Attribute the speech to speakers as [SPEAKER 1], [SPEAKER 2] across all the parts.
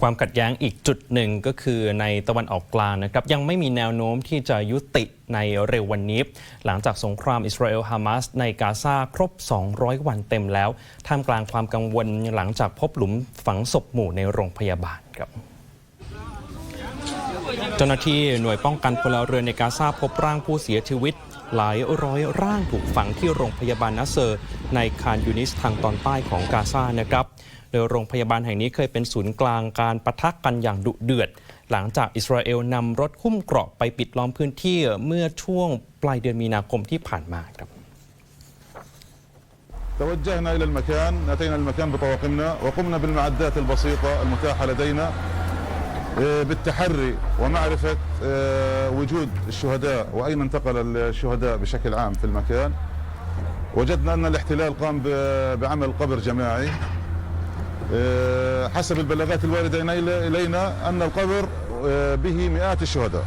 [SPEAKER 1] ความขัดแย้งอีกจุดหนึ่งก็คือในตะวันออกกลางนะครับยังไม่มีแนวโน้มที่จะยุติในเร็ววันนี้ หลังจากสงครามอิสราเอลฮามาสในกาซาครบ 200 วันเต็มแล้ว ท่ามกลางความกังวลหลังจากพบหลุมฝังศพหมู่ในโรงพยาบาลครับเจ้าหน้าที่หน่วยป้องกันพลเรือนในกาซาพบร่างผู้เสียชีวิต หลายร้อยร่างถูกฝังที่โรงพยาบาลนัสเซอร์ ในคานยูนิสทางตอนใต้ของกาซานะครับ โดยโรงพยาบาลแห่งนี้เคยเป็นศูนย์กลางการปะทะกันอย่างดุเดือด หลังจากอิสราเอลนำรถหุ้มเกราะไปปิดล้อมพื้นที่เมื่อช่วงปลายเดือนมีนาคมที่ผ่านมาครับ
[SPEAKER 2] توجهنا إلى المكان أتينا المكان بطواقمنا وقمنا بالمعدات البسيطة المتاحة لدينا آه، بالتحري ومعرفة آه، وجود الشهداء وأين انتقل الشهداء بشكل عام في المكان وجدنا أن الاحتلال قام ب- بعمل قبر جماعي آه، حسب البلاغات الواردة إلي- إلينا أن القبر آه، به مئات الشهداء.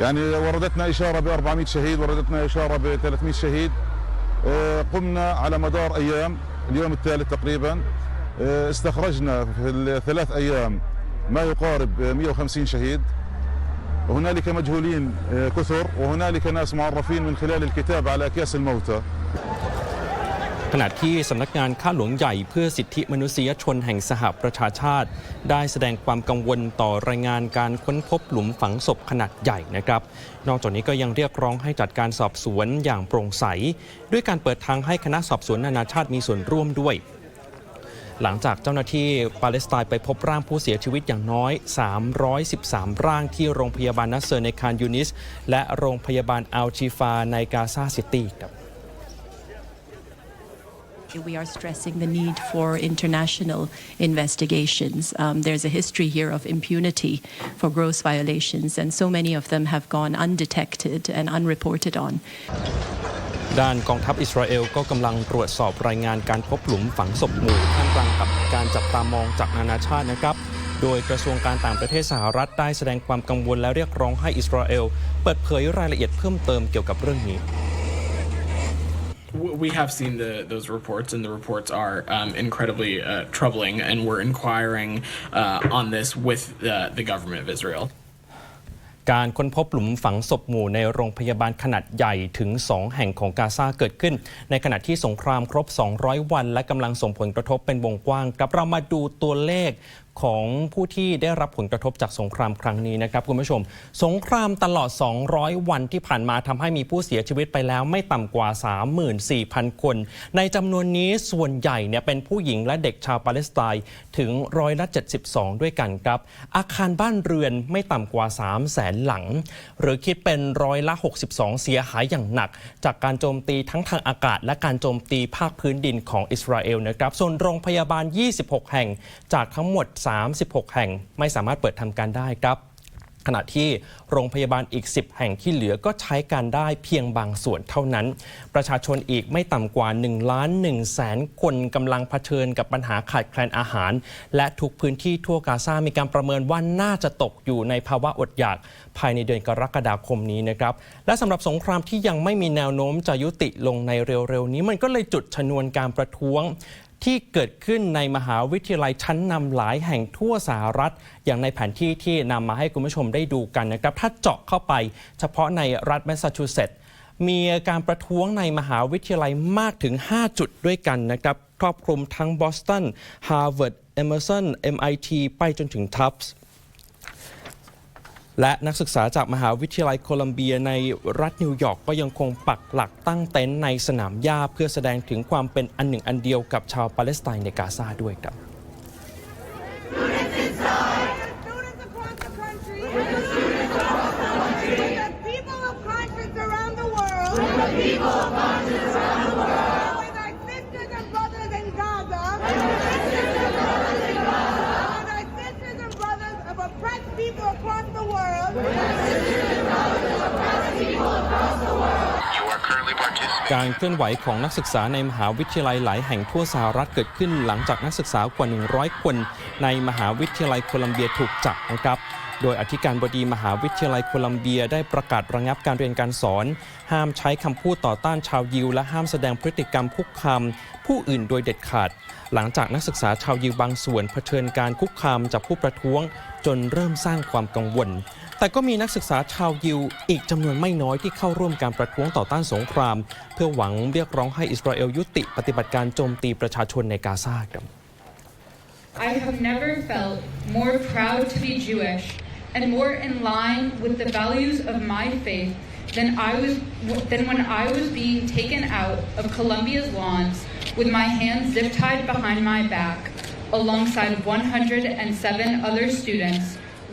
[SPEAKER 2] يعني وردتنا إشارة ب 400 شهيد وردتنا إشارة ب 300 شهيد. آه، قمنا على مدار أيام اليوم الثالث تقريبا. آه، استخرجنا في الثلاث أيام ما يقارب آه، 150 شهيد. وهنالك مجهولين آه، كثر وهنالك ناس معرفين من خلال الكتاب على أكياس الموتى.
[SPEAKER 1] ขณะที่สำนักงานข้าหลวงใหญ่เพื่อสิทธิมนุษยชนแห่งสหประชาชาติ ได้แสดงความกังวลต่อรายงานการค้นพบหลุมฝังศพขนาดใหญ่นะครับ นอกจากนี้ก็ยังเรียกร้องให้จัดการสอบสวนอย่างโปร่งใส ด้วยการเปิดทางให้คณะสอบสวนนานาชาติมีส่วนร่วมด้วยหลังจากเจ้าหน้าที่ปาเลสไตน์ไปพบร่างผู้เสียชีวิตอย่างน้อย 313 ร่างที่โรงพยาบาลนัสเซอร์ในคานยูนิส และโรงพยาบาลอัลชีฟาในกาซาซิตี้ครับ
[SPEAKER 3] We are stressing the need for international investigations. Um, there's a history here of impunity for gross violations, and so many of them have gone undetected and unreported on.
[SPEAKER 1] ด้านกองทัพอิสราเอลก็กำลังตรวจสอบรายงานการพบหลุมฝังศพหมู่ท่ามกลางกับการจับตามองจากนานาชาตินะครับ โดยกระทรวงการต่างประเทศสหรัฐได้แสดงความกังวลและเรียกร้องให้อิสราเอล เปิดเผยรายละเอียดเพิ่มเติมเกี่ยวกับเรื่องนี้
[SPEAKER 4] We have seen the, those reports, and the reports are um, incredibly uh, troubling, and we're inquiring uh, on this with the, the government of Israel.
[SPEAKER 1] การค้นพบหลุมฝังศพหมู่ในโรงพยาบาลขนาดใหญ่ถึง 2 แห่งของกาซาเกิดขึ้น ในขณะที่สงครามครบ 200 วัน และกำลังส่งผลกระทบเป็นวงกว้าง กับเรามาดูตัวเลข ของผู้ที่ได้รับผลกระทบจากสงครามครั้งนี้นะครับคุณผู้ชม สงครามตลอด 200 วันที่ผ่านมาทำให้มีผู้เสียชีวิตไปแล้วไม่ต่ำกว่า 34,000 คน ในจำนวนนี้ส่วนใหญ่เนี่ยเป็นผู้หญิงและเด็กชาวปาเลสไตน์ถึงร้อยละ72 ด้วยกันครับ อาคารบ้านเรือนไม่ต่ำกว่า 3 0 0แสนหลัง หรือคิดเป็นร้อยละ 62 เสียหายอย่างหนัก จากการโจมตีทั้งทางอากาศ และการโจมตีภาคพื้นดินของอิสราเอลนะครับส่วนโรงพยาบาล 26 แห่งจากทั้งหมด36 แห่งไม่สามารถเปิดทำการได้ครับขณะที่โรงพยาบาลอีก 10 แห่งที่เหลือก็ใช้การได้เพียงบางส่วนเท่านั้น ประชาชนอีกไม่ต่ำกว่า1ล้าน1แสนคนกำลังเผชิญกับปัญหาขาดแคลนอาหาร และทุกพื้นที่ทั่วกาซามีการประเมินว่าน่าจะตกอยู่ในภาวะอดอยาก ภายในเดือนกรกฎาคมนี้นะครับ และสำหรับสงครามที่ยังไม่มีแนวโน้มจะยุติลงในเร็วๆนี้ มันก็เลยจุดชนวนการประท้วง ที่เกิดขึ้นในมหาวิทยาลัยชั้นนำหลายแห่งทั่วสหรัฐ อย่างในแผนที่ที่นำมาให้คุณผู้ชมได้ดูกันนะครับ ถ้าเจาะเข้าไปเฉพาะในรัฐแมสซาชูเซตส์มีการประท้วงในมหาวิทยาลัยมากถึง 5 จุดด้วยกันนะครับครอบคลุมทั้งบอสตันฮาร์วาร์ดเอเมอร์สัน MIT ไปจนถึงทัฟส์ และนักศึกษาจากมหาวิทยาลัยโคลัมเบียในรัฐนิวยอร์กก็ยังคงปักหลักตั้งเต็นท์ในสนามหญ้าเพื่อแสดงถึงความเป็นอันหนึ่งอันเดียวกับชาวปาเลสไตน์ในกาซาด้วยครับ
[SPEAKER 5] students across the country. With the students across the country. With the people of conscience around the world. With the people of conscience around the world. With our sisters and brothers in Gaza. With our sisters and brothers in Gaza. With our sisters and brothers of oppressed people across the world. With our sisters and brothers of oppressed people across the world.
[SPEAKER 6] You are currently currently participating.
[SPEAKER 1] การเคลื่อนไหวของนักศึกษาในมหาวิทยาลัยหลายแห่งทั่วสหรัฐเกิดขึ้นหลังจากนักศึกษากว่า 100 คน ในมหาวิทยาลัยโคลัมเบียถูกจับนะครับโดยอธิการบดีมหาวิทยาลัยโคลัมเบียได้ประกาศระงับการเรียนการสอน ห้ามใช้คำพูดต่อต้านชาวยิว และห้ามแสดงพฤติกรรมคุกคามผู้อื่นโดยเด็ดขาด หลังจากนักศึกษาชาวยิวบางส่วนเผชิญการคุกคามจากผู้ประท้วง จนเริ่มสร้างความกังวล แต่ก็มีนักศึกษาชาวยิวอีกจำนวนไม่น้อยที่เข้าร่วมการประท้วงต่อต้านสงคราม เพื่อหวังเรียกร้องให้อิสราเอลยุติปฏิบัติการโจมตีประชาชนในกาซาครับ
[SPEAKER 7] I have never felt more proud to be Jewish and more in line with the values of my faith than I was than when I was being taken out of Columbia's lawns with my hands zip tied behind my back alongside 107 other students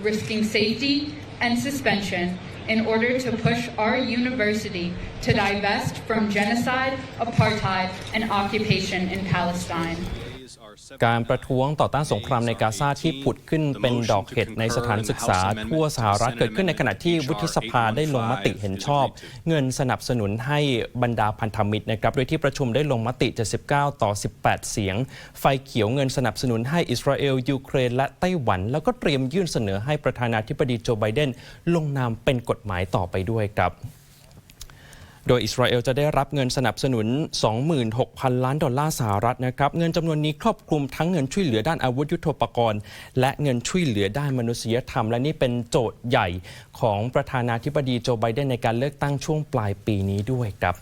[SPEAKER 7] risking safety and suspension in order to push our university to divest from genocide, apartheid, and occupation in Palestine.
[SPEAKER 1] การประท้วงต่อต้านสงครามในกาซาที่ผุดขึ้นเป็นดอกเห็ดในสถานศึกษาทั่วสหรัฐเกิดขึ้นในขณะที่วุฒิสภาได้ลงมติเห็นชอบ เงินสนับสนุนให้บรรดาพันธมิตรนะครับโดยที่ประชุมได้ลงมติ 79 ต่อ 18 เสียง ไฟเขียวเงินสนับสนุนให้อิสราเอล ยูเครน และไต้หวัน แล้วก็เตรียมยื่นเสนอให้ประธานาธิบดีโจไบเดนลงนามเป็นกฎหมายต่อไปด้วยครับ โดยอิสราเอลจะได้รับเงินสนับสนุน 26,000 ล้านดอลลาร์สหรัฐนะครับ เงินจำนวนนี้ครอบคลุมทั้งเงินช่วยเหลือด้านอาวุธยุโทโธปกรณ์ และเงินช่วยเหลือด้านมนุษยธรรม และนี่เป็นโจทย์ใหญ่ของประธานาธิบดีโจไบเดนในการเลือกตั้งช่วงปลายปีนี้ด้วยครับ